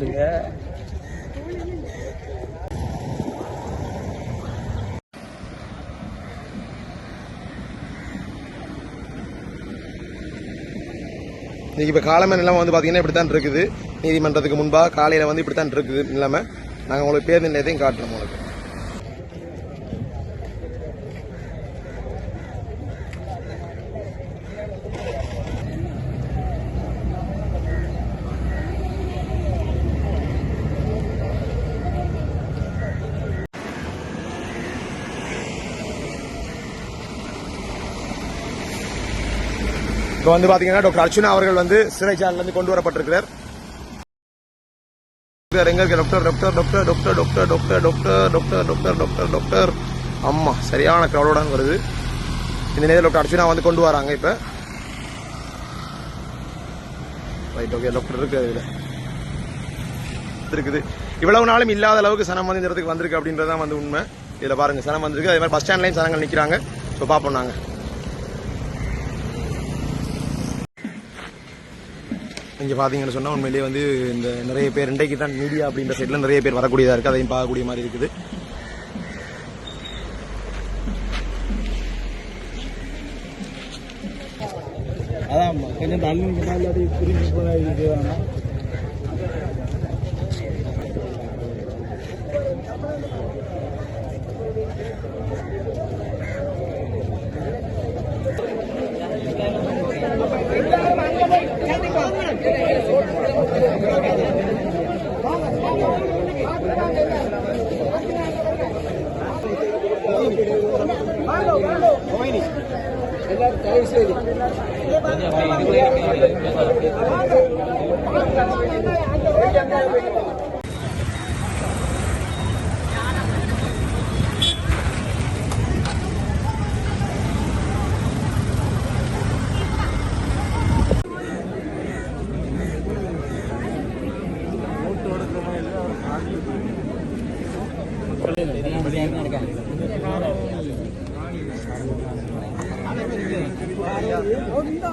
சாப்பிடுங்க இன்னைக்கு இப்போ காலமே நிலைமை வந்து பார்த்தீங்கன்னா இப்படி தான் இருக்குது. நீதிமன்றத்துக்கு முன்பாக காலையில் வந்து இப்படி தான் இருக்குது நிலைமை நாங்கள் உங்களுக்கு பேருந்து நிலையத்தையும் காட்டுறோம் உங்களுக்கு. இப்போ வந்து பாத்தீங்கன்னா டாக்டர் அர்ச்சுனா அவர்கள் வந்து சிறைச்சாலையிலிருந்து கொண்டு வரப்பட்டிருக்கிறார் எங்க இருக்கு doctor doctor doctor doctor doctor doctor doctor doctor doctor doctor doctor அம்மா சரியான crowd-ஓட வருது இந்த நேரத்தில் டாக்டர் அர்ச்சுனா வந்து கொண்டு வராங்க இப்போ ரைட் ஓகே டாக்டர் இருக்குது அதுல இருக்குது இவ்வளவு நாளும் இல்லாத அளவுக்கு சனம் வந்து இந்த இடத்துக்கு வந்திருக்கு அப்படின்றது தான் வந்து உண்மை இதில் பாருங்க சனம் வந்திருக்கு அதே மாதிரி பஸ் ஸ்டாண்ட்லேயும் சனங்கள் நிற்கிறாங்க ஸோ பார்ப்போம் நாங்க இங்கே பார்த்தீங்கன்னு சொன்னால் உண்மையிலேயே வந்து இந்த நிறைய பேர் இன்றைக்கு தான் மீடியா அப்படின்ற சைடில் நிறைய பேர் வரக்கூடியதாக இருக்குது அதையும் பார்க்கக்கூடிய மாதிரி இருக்குது. அதான் கொஞ்சம் இல்லாட்டி போனா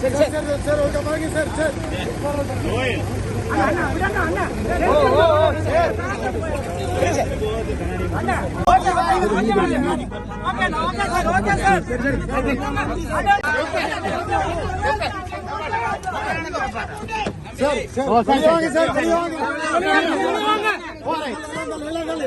Sir sir. Sir sir okay பாருங்க சார் சார். அண்ணா அண்ணா அண்ணா. ஓ ஓ சார். அண்ணா ஓகே வாங்க. ஓகே வாங்க okay okay sir. Okay sir sir. Sir okay வாங்க சார் வாங்க. வாங்க. ஓரே நல்ல நல்ல நல்ல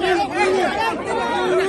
Thank you.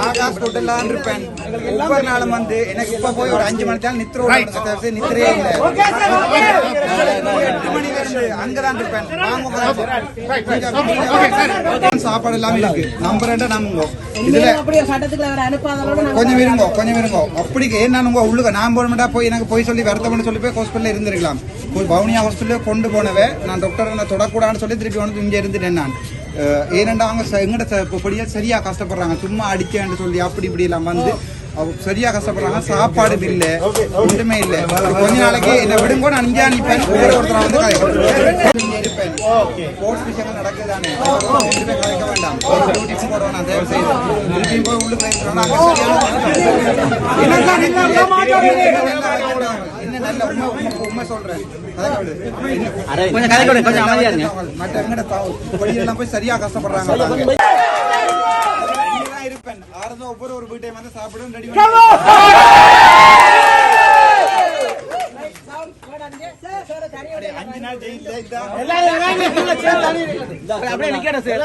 ஆகாஷ் ஹோட்டல்ல இருப்பேன் ஒவ்வொரு நாளும் வந்து எனக்கு இப்ப போய் ஒரு அஞ்சு மணி நேரம் நித்திர நித்திரையே இல்லை எட்டு அங்கதான் இருப்பேன் சாப்பாடு எல்லாமே இருக்கு. நம்புறேன்டா நம்புங்க. கொஞ்சம் இருங்கோ கொஞ்சம் இருங்கோ. அப்படி என்ன உங்க நான் போனோம்டா போய் எனக்கு போய் சொல்லி வருத்தம்னு சொல்லி போய் ஹாஸ்பிட்டல்ல இருந்திருக்கலாம். பவுனியா ஹாஸ்பிட்டல் கொண்டு போனவே நான் டாக்டர் என்ன தொடக்கூடாதுன்னு சொல்லி திருப்பி வந்து இங்க இருந்துட்டேன் நான். ஏனெண்டா அவங்க ச- எங்கட ச- இப்ப படியா சரியா கஷ்டப்படுறாங்க. சும்மா அடிக்கன்னு சொல்லி அப்படி இப்படி எல்லாம் வந்து அவங்க சரியா கஷ்டப்படுறாங்க சாப்பாடு இல்ல ஒன்றுமே இல்ல. கொஞ்ச நாளைக்கு என்ன விடுங்கோ நான் இங்கே நிற்பேன் வேற ஒருத்தர் வந்து ஸ்போர்ட்ஸ் விஷயங்கள் நடக்குதானே? வேண்டாம். போடுவோம் நான் தயவு செய்து. திருப்பியும் போய் விடு. கொஞ்சம் அமைதியா மற்ற எங்கட போய் சரியா கஷ்டப்படுறாங்க. இருப்பேன் ஆறுதோ ஒவ்வொரு ஒரு வீட்டையும் வந்து சாப்பிடும் ரெடி அஞ்சு நாள் ஜெயில அப்படியே நிக்கணும் சார்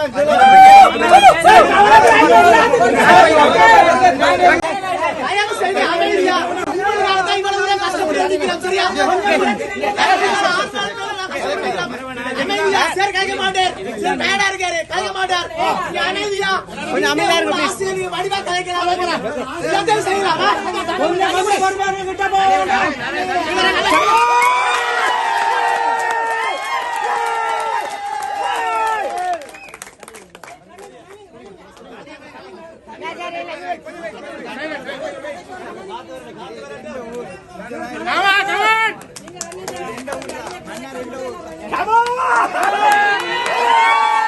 செய்கிறார் அநீதியா கொஞ்சம் அமைதியா இருக்கு ஆசிரியர் வடிவா கலைக்கிறார் எல்லாத்தையும் செய்கிறாரா கிட்ட போய் Come on!